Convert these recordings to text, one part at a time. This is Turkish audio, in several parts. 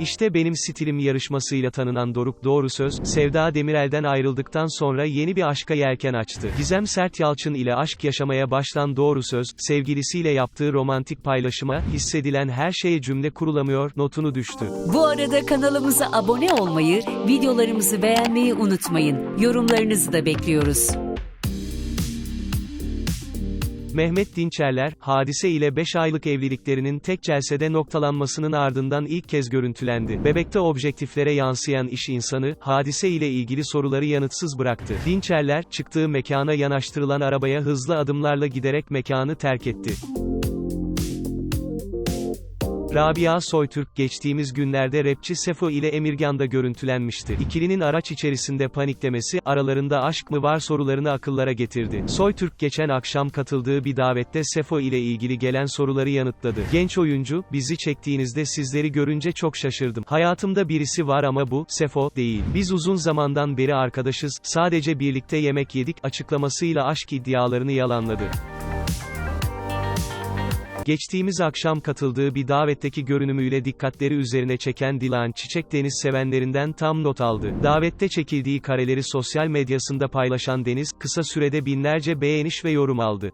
İşte benim stilim yarışmasıyla tanınan Doruk Doğru Söz, Sevda Demirel'den ayrıldıktan sonra yeni bir aşka yelken açtı. Gizem Sert Yalçın ile aşk yaşamaya başlan Doğru Söz, sevgilisiyle yaptığı romantik paylaşıma, hissedilen her şeye cümle kurulamıyor, notunu düştü. Bu arada kanalımıza abone olmayı, videolarımızı beğenmeyi unutmayın. Yorumlarınızı da bekliyoruz. Mehmet Dinçerler, hadise ile 5 aylık evliliklerinin tek celsede noktalanmasının ardından ilk kez görüntülendi. Bebekte objektiflere yansıyan iş insanı, hadise ile ilgili soruları yanıtsız bıraktı. Dinçerler, çıktığı mekana yanaştırılan arabaya hızlı adımlarla giderek mekanı terk etti. Rabia Soytürk geçtiğimiz günlerde rapçi Sefo ile Emirgan'da görüntülenmişti. İkilinin araç içerisinde paniklemesi, aralarında aşk mı var sorularını akıllara getirdi. Soytürk geçen akşam katıldığı bir davette Sefo ile ilgili gelen soruları yanıtladı. Genç oyuncu, bizi çektiğinizde sizleri görünce çok şaşırdım. Hayatımda birisi var ama bu, Sefo, değil. Biz uzun zamandan beri arkadaşız, sadece birlikte yemek yedik, açıklamasıyla aşk iddialarını yalanladı. Geçtiğimiz akşam katıldığı bir davetteki görünümüyle dikkatleri üzerine çeken Dilan Çiçek Deniz sevenlerinden tam not aldı. Davette çekildiği kareleri sosyal medyasında paylaşan Deniz, kısa sürede binlerce beğeniş ve yorum aldı.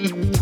Mm-hmm.